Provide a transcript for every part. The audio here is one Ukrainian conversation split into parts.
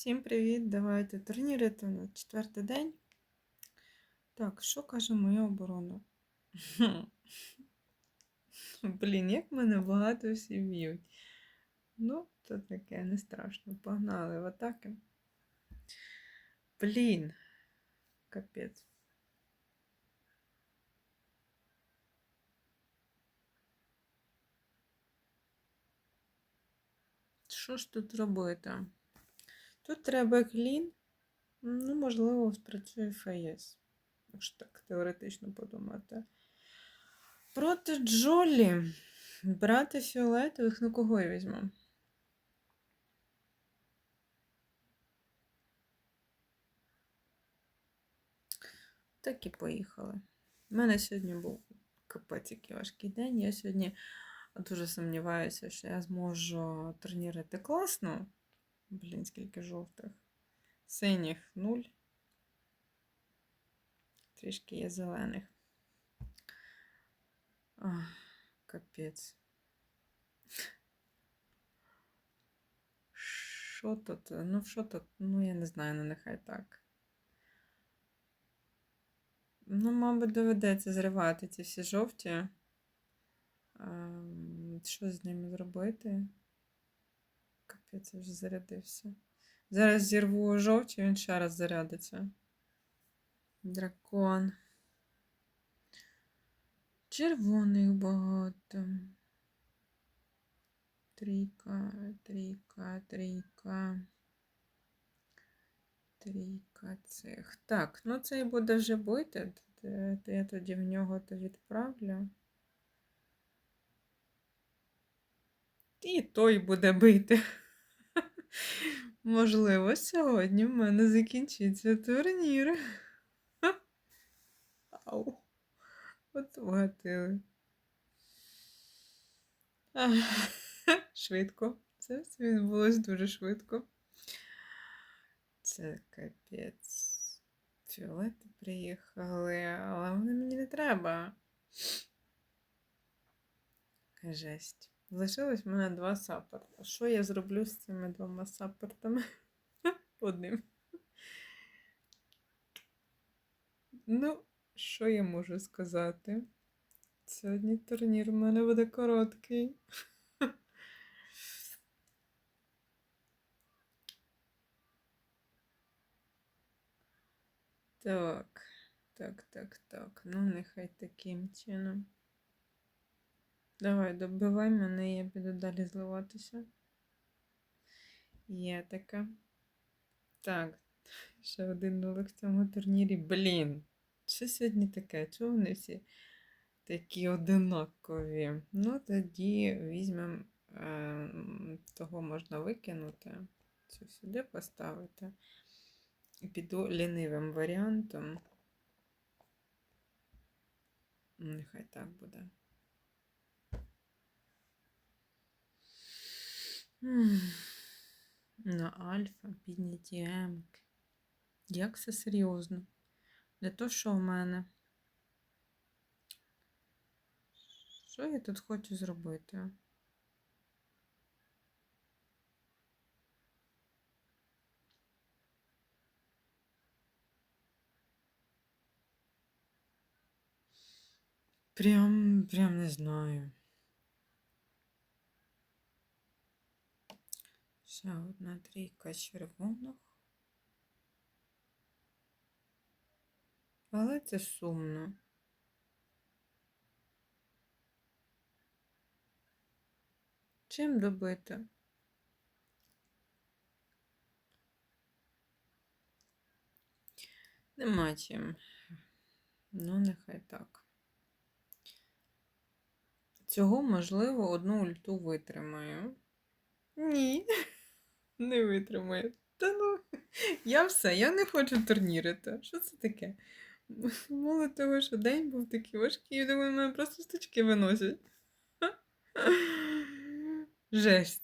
Всім привіт! Давайте турнірити на четвертий день. Так, що каже моя оборона? Блін, як мене багато всі б'ють. Ну, то таке, не страшно. Погнали в атаки. Блін, капець. Що ж тут робити? Тут треба клін. Ну, можливо, спрацює ФС. Якщо так теоретично подумати. Проти Джолі. Брати фіолетових, ну кого я візьму? Так і поїхали. У мене сьогодні був капець який важкий день. Я сьогодні дуже сумніваюся, що я зможу турнірити класно. Блін, скільки жовтих. Синіх нуль. Трішки є зелених. Капець. Що тут? Ну, що тут? Ну, я не знаю, ну нехай так. Ну, мабуть, доведеться зривати ці всі жовті. Ем, Що з ними зробити? Капець, вже зарядився. Зараз зірву жовті, він ще раз зарядиться. Дракон. Червоних багато. Трійка, трійка, трійка. Трійка цих. Так, ну цей буде вже бити. Я тоді в нього то відправлю. І той буде бити. Можливо, сьогодні в мене закінчиться турнір. Ау. От вгатили. Швидко. Це все відбулось дуже швидко. Це капець. Фіолети приїхали, але вони мені не треба. Жесть. Залишилось в мене два саппорта. Що я зроблю з цими двома саппортами? Одним. Ну, що я можу сказати? Сьогодні турнір у мене буде короткий. Так, так, так, так. Ну, нехай таким чином. Давай, добивай мене, я піду далі зливатися. Є таке. Так, ще один нулик в цьому турнірі. Блін, що сьогодні таке? Чого вони всі такі одинакові? Ну, тоді візьмемо е, того можна викинути. Цю сюди поставити. І піду лінивим варіантом. Нехай так буде. На альфа підняті емки. Як все серйозно? Не то, що в мене. Що я тут хочу зробити? Прям, прям не знаю. Ще одна трійка червоних. Але це сумно. Чим добити? Нема чим. Ну, нехай так. Цього, можливо, одну ульту витримаю. Ні, не витримаю. Та ну, я все, я не хочу турнірити. Що це таке? Мало того, що день був такий важкий, я думаю, мене просто стучки виносять. Жесть.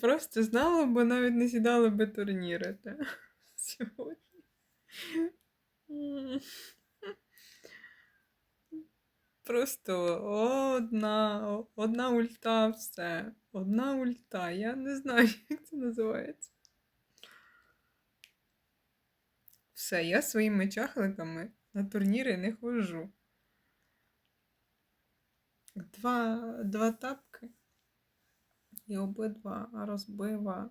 Просто знала, бо навіть не сідала би турнірити сьогодні. Просто одна, одна ульта, все. Одна ульта. Я не знаю, як це називається. Все, я своїми чахликами на турніри не ходжу. Два, два тапки. І обидва розбива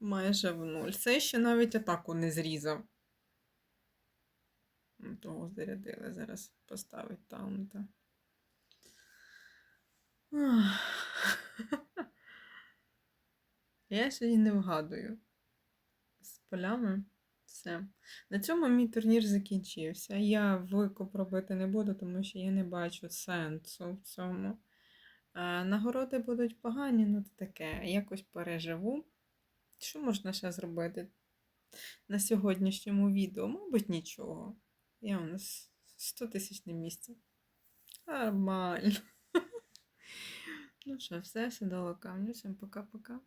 майже в нуль. Це ще навіть атаку не зрізав. Ну, Того зарядили. Зараз поставить таунта. Я сьогодні не вгадую. З полями все. На цьому мій турнір закінчився. Я викуп робити не буду, тому що я не бачу сенсу в цьому. Нагороди будуть погані, ну то таке. Якось переживу. Що можна ще зробити на сьогоднішньому відео? Мабуть, нічого. Я у нас 100 тисяч на місці. Нормально. Ну що, все, все камню. Всім пока-пока.